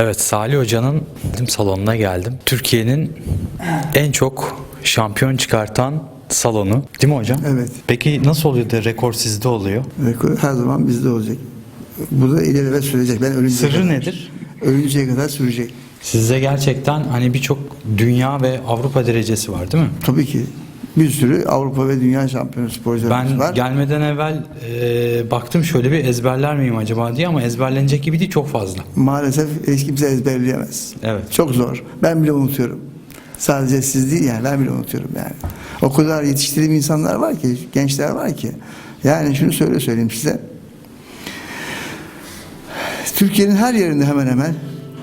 Evet Salih Hoca'nın salonuna geldim. Türkiye'nin en çok şampiyon çıkartan salonu. Değil mi hocam? Evet. Peki nasıl oluyor da rekor sizde oluyor? Rekor her zaman bizde olacak. Bu da ileride sürecek. Ben ölünceye Sırrı kadar, nedir? Ölünceye kadar sürecek. Sizde gerçekten hani birçok dünya ve Avrupa derecesi var değil mi? Tabii ki bir sürü Avrupa ve Dünya şampiyonu sporcularımız Ben var. gelmeden evvel e, baktım şöyle bir ezberler miyim acaba diye ama ezberlenecek gibi değil çok fazla. Maalesef hiç kimse ezberleyemez. Evet. Çok zor. Ben bile unutuyorum. Sadece siz değil yani ben bile unutuyorum yani. O kadar yetiştirdiğim insanlar var ki, gençler var ki. Yani şunu söyle söyleyeyim size. Türkiye'nin her yerinde hemen hemen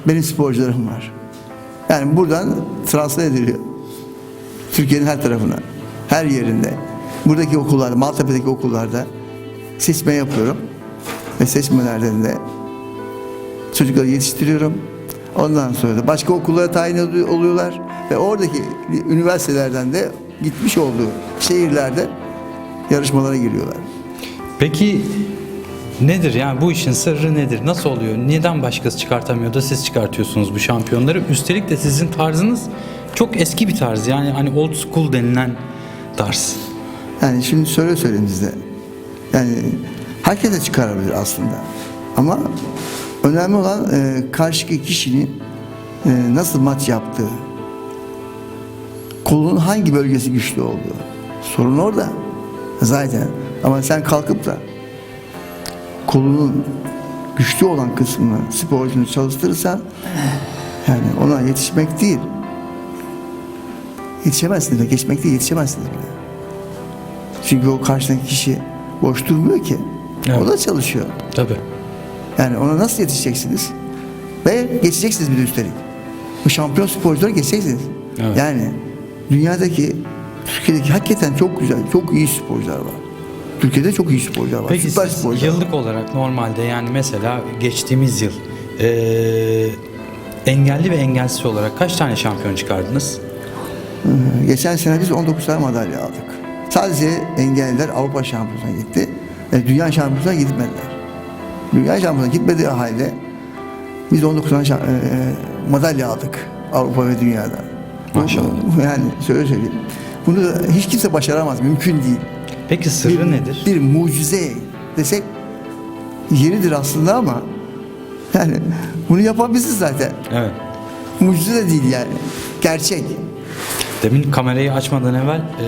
benim sporcularım var. Yani buradan transfer ediliyor. Türkiye'nin her tarafına, her yerinde. Buradaki okullarda, Maltepe'deki okullarda seçme yapıyorum. Ve seçmelerden de çocukları yetiştiriyorum. Ondan sonra da başka okullara tayin olu- oluyorlar ve oradaki üniversitelerden de gitmiş olduğu şehirlerde yarışmalara giriyorlar. Peki nedir yani bu işin sırrı nedir? Nasıl oluyor? Neden başkası çıkartamıyor da siz çıkartıyorsunuz bu şampiyonları? Üstelik de sizin tarzınız çok eski bir tarz. Yani hani old school denilen tarz. Yani şimdi söyle söyleyeyim size. Yani herkes çıkarabilir aslında. Ama önemli olan e, karşıki kişinin e, nasıl maç yaptığı. Kolunun hangi bölgesi güçlü olduğu. Sorun orada. Zaten. Ama sen kalkıp da kolunun güçlü olan kısmını sporcunu çalıştırırsan yani ona yetişmek değil. Yetişemezsiniz de geçmek değil yetişemezsiniz bile. Çünkü o karşıdaki kişi boş durmuyor ki. Evet. O da çalışıyor. Tabii. Yani ona nasıl yetişeceksiniz? Ve geçeceksiniz bir de üstelik. Bu şampiyon sporculara geçeceksiniz. Evet. Yani dünyadaki, Türkiye'deki hakikaten çok güzel, çok iyi sporcular var. Türkiye'de çok iyi sporcular var. Peki Süper siz sporcular var. yıllık olarak normalde yani mesela geçtiğimiz yıl eee, engelli ve engelsiz olarak kaç tane şampiyon çıkardınız? Geçen sene biz 19 tane madalya aldık. Sadece engelliler Avrupa şampiyonuna gitti. E, dünya şampiyonuna gitmediler. Dünya şampiyonuna gitmediği halde biz 19 tane e, e, madalya aldık Avrupa ve dünyada. Maşallah. Yani şöyle söyleyeyim. Bunu hiç kimse başaramaz. Mümkün değil. Peki sırrı nedir? Bir mucize desek yeridir aslında ama yani bunu yapabiliriz zaten. Evet. Mucize de değil yani. Gerçek. Demin kamerayı açmadan evvel eee,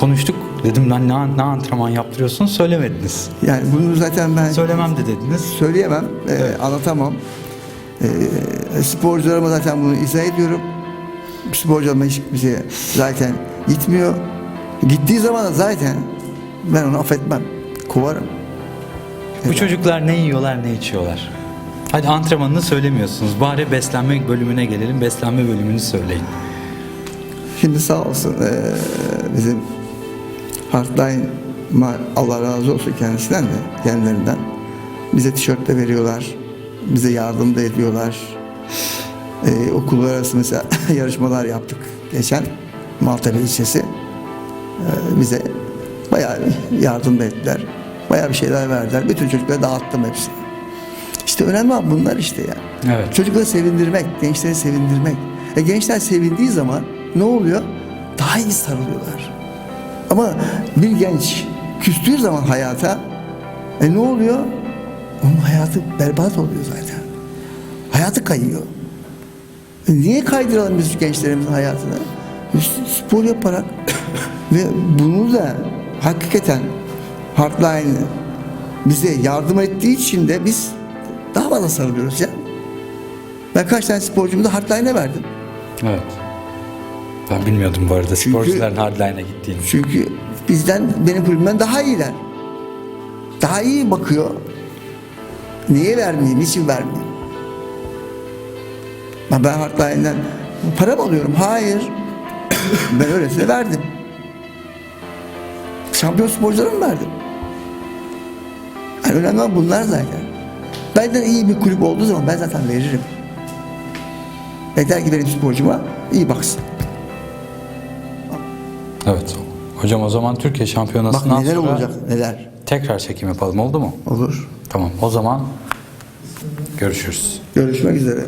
konuştuk. Dedim lan ne, ne antrenman yaptırıyorsun söylemediniz. Yani bunu zaten ben Söylemem de dediniz. söyleyemem, e, anlatamam. E, sporcularıma zaten bunu izah ediyorum. Sporcularıma hiç bize zaten gitmiyor. Gittiği zaman da zaten ben onu affetmem, kovarım. Bu çocuklar ne yiyorlar ne içiyorlar. Hadi antrenmanını söylemiyorsunuz. Bari beslenme bölümüne gelelim. Beslenme bölümünü söyleyin. Şimdi sağ olsun e, bizim Hardline Allah razı olsun kendisinden de kendilerinden bize tişört de veriyorlar. Bize yardım da ediyorlar. E, okullar arası mesela yarışmalar yaptık geçen Maltepe ilçesi. E, bize bayağı bir yardım da ettiler. Bayağı bir şeyler verdiler. Bütün çocuklara dağıttım hepsini. İşte önemli olan bunlar işte ya. Evet. Çocukları sevindirmek, gençleri sevindirmek. E gençler sevindiği zaman ne oluyor? Daha iyi sarılıyorlar. Ama bir genç küstüğü zaman hayata e ne oluyor? Onun hayatı berbat oluyor zaten. Hayatı kayıyor. E niye kaydıralım biz gençlerimizin hayatını? Spor yaparak ve bunu da hakikaten Hardline bize yardım ettiği için de biz daha fazla sarılıyoruz ya. Ben kaç tane sporcumu da Hardline'e verdim. Evet. Ben bilmiyordum bu arada sporcuların hardline'a gittiğini. Çünkü bizden, benim kulübümden daha iyiler. Daha iyi bakıyor. Niye vermeyeyim, niçin vermeyeyim? Ben, Hardline'den para mı alıyorum? Hayır. ben öylesine verdim. Şampiyon sporculara mı verdim? Yani önemli olan bunlar zaten. Benden iyi bir kulüp olduğu zaman ben zaten veririm. Yeter ki benim sporcuma iyi baksın. Evet. Hocam o zaman Türkiye Bak şampiyonasından neler sonra olacak, neler. tekrar çekim yapalım oldu mu? Olur. Tamam. O zaman görüşürüz. Görüşmek üzere.